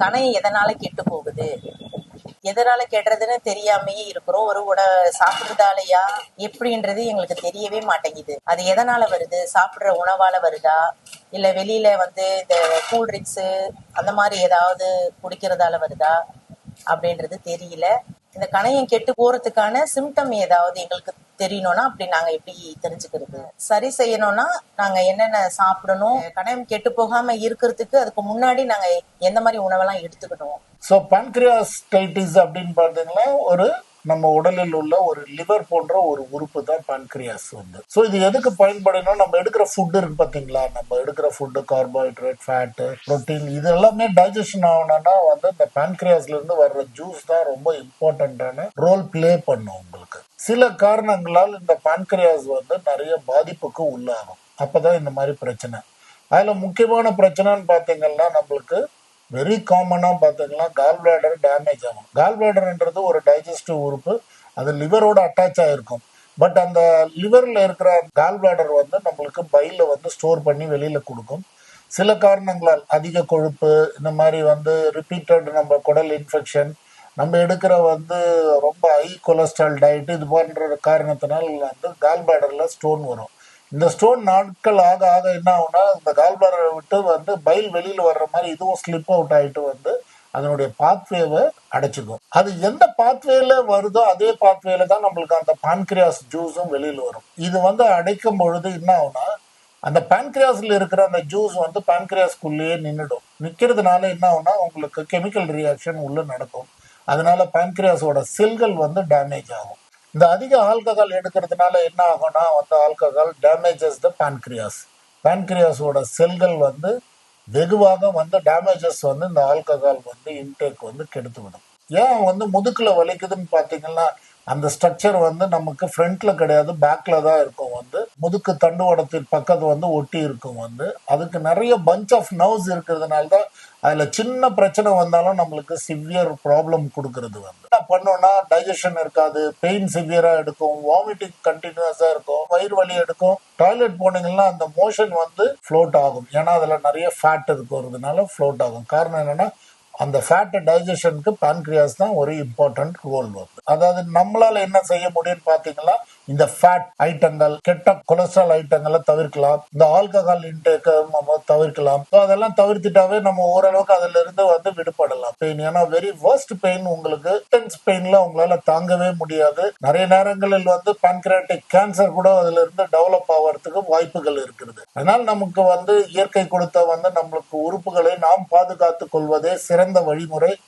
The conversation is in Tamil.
கணையம் எதனால கெட்டு போகுது? எதனால கெடுறதுன்னு தெரியாமயே இருக்கிறோம். ஒரு உட சாப்பிடுறதாலயா? எப்படின்றது எங்களுக்கு தெரியவே மாட்டேங்குது. அது எதனால வருது? சாப்பிடுற உணவால வருதா? இல்ல வெளியில வந்து இந்த கூல்ட்ரிங்க்ஸ் அந்த மாதிரி ஏதாவது குடிக்கிறதால வருதா? அப்படின்றது தெரியல. இந்த கணையம் கெட்டு போறதுக்கான சிம்டம் ஏதாவது எங்களுக்கு தெரியணும்னா அப்படி நாங்க எப்படி தெரிஞ்சுக்கிறது? சரி செய்யணும்னா நாங்க என்னென்ன சாப்பிடணும்? கடையம் கெட்டு போகாம இருக்கிறதுக்கு அதுக்கு முன்னாடி நாங்க எந்த மாதிரி உணவெல்லாம் எடுத்துக்கணும்? ஸோ pancreatitis அப்படின்னு பார்த்தீங்கன்னா ஒரு நம்ம உடலில் உள்ள ஒரு லிவர் போன்ற ஒரு உறுப்பு தான் பான்கிரியாஸ் வந்து. ஸோ இது எதுக்கு பயன்படணும் நம்ம எடுக்கிற ஃபுட்டு இருக்கு பார்த்தீங்களா? நம்ம எடுக்கிற ஃபுட்டு கார்போஹைட்ரேட் ஃபேட்டு ப்ரோட்டீன் இது எல்லாமே டைஜஷன் ஆகணும்னா வந்து இந்த பான்க்ரியாஸ்லேருந்து இருந்து வர்ற ஜூஸ் தான் ரொம்ப இம்பார்ட்டண்ட்டான ரோல் ப்ளே பண்ணும் உங்களுக்கு. சில காரணங்களால் இந்த பான்க்ரியாஸ் வந்து நிறைய பாதிப்புக்கு உள்ளாகும். அப்பதான் இந்த மாதிரி பிரச்சனை. அதில் முக்கியமான பிரச்சனைன்னு பார்த்தீங்கன்னா நம்மளுக்கு வெரி காமனாக பார்த்தீங்கன்னா கால் பிளாடர் டேமேஜ் ஆகும். கால் பிளாடர்ன்றது ஒரு டைஜஸ்டிவ் உறுப்பு. அது லிவரோட அட்டாச் ஆகிருக்கும் பட் அந்த லிவரில் இருக்கிற கால் பிளாடர் வந்து நம்மளுக்கு பையில் வந்து ஸ்டோர் பண்ணி வெளியில் கொடுக்கும். சில காரணங்களால் அதிக கொழுப்பு இந்த மாதிரி வந்து ரிப்பீட்டட் நம்ம குடல் இன்ஃபெக்ஷன் நம்ம எடுக்கிற வந்து ரொம்ப ஹை கொலஸ்ட்ரால் டயட் இது போன்ற காரணத்தினால் வந்து கால் பிளாடரில் ஸ்டோன் வரும். இந்த ஸ்டோன் நாட்கள் ஆக ஆக என்ன ஆகுனா இந்த கால் விட்டு வந்து பைல் வெளியில் வர்ற மாதிரி இதுவும் ஸ்லிப் அவுட் ஆகிட்டு வந்து அதனுடைய பாத்வேவை அடைச்சிக்கும். அது எந்த பாத்வேல வருதோ அதே பாத்வேல தான் நம்மளுக்கு அந்த பான்கிரியாஸ் ஜூஸும் வெளியில் வரும். இது வந்து அடைக்கும் பொழுது என்ன ஆகுனா அந்த பான்கிரியாஸில் இருக்கிற அந்த ஜூஸ் வந்து பான்கிரியாஸ்குள்ளேயே நின்றுடும் நிற்கிறதுனால என்ன ஆகுனா உங்களுக்கு கெமிக்கல் ரியாக்ஷன் உள்ள நடக்கும். அதனால பான்கிரியாஸோட செல்கள் வந்து டேமேஜ் ஆகும். இந்த அதிக ஆல்கஹால் எடுக்கிறதுனால என்ன ஆகும்னா வந்து ஆல்கஹால் டேமேஜஸ் த பான்கிரியாஸ் பான்கிரியாஸோட செல்கள் வந்து வெகுவாக வந்து டேமேஜஸ் வந்து இந்த ஆல்கஹால் வந்து இன்டேக் வந்து கெடுத்து விடும் ஏன் வந்து முதுக்கில் வலிக்குதுன்னு பார்த்தீங்கன்னா அந்த ஸ்ட்ரக்சர் வந்து நமக்கு ஃப்ரண்ட்ல கிடையாது பேக்ல தான் இருக்கும் வந்து. முதுக்கு தண்டுவடத்தின் பக்கத்து வந்து ஒட்டி இருக்கும் வந்து. அதுக்கு நிறைய பஞ்ச் ஆஃப் நர்வ்ஸ் இருக்கிறதுனால தான் அதில் சின்ன பிரச்சனை வந்தாலும் நம்மளுக்கு சிவியர் ப்ராப்ளம் கொடுக்கறது வந்து. பண்ணோம்னா டைஜஷன் இருக்காது பெயின் சிவியரா எடுக்கும் வாமிட்டிங் கண்டினியூஸா இருக்கும் வயிறு வலி எடுக்கும். டாய்லெட் போனீங்கன்னா அந்த மோஷன் வந்து ஃப்ளோட் ஆகும். ஏன்னா அதுல நிறைய ஃபேட் இருக்கிறதுனால ஃப்ளோட் ஆகும். காரணம் என்னன்னா அந்த ஃபேட்டை டைஜஷனுக்கு pancreas தான் ஒரு இம்பார்ட்டன்ட் ரோல் வருது. அதாவது நம்மளால என்ன செய்ய முடியும்னு பாத்தீங்கன்னா இந்த ஃபேட் ஐட்டங்கள் கெட்ட கொலஸ்ட்ரால் ஐட்டங்களை தவிர்க்கலாம். இந்த ஆல்கஹால் இன்டேக்கை நம்ம தவிர்க்கலாம். ஸோ அதெல்லாம் தவிர்த்துட்டாவே நம்ம ஓரளவுக்கு அதுல இருந்து வந்து விடுபடலாம். பெயின் ஏன்னா வெரி வேர்ஸ்ட் பெயின் உங்களுக்கு டென்ஸ் பெயின்ல உங்களால தாங்கவே முடியாது. நிறைய நேரங்களில் வந்து பான்கிராட்டிக் கேன்சர் கூட அதுல இருந்து டெவலப் ஆகிறதுக்கு வாய்ப்புகள் இருக்கிறது. அதனால் நமக்கு வந்து இயற்கை கொடுத்த வந்து நம்மளுக்கு உறுப்புகளை நாம் பாதுகாத்துக் கொள்வதே சிறந்த வழிமுறை.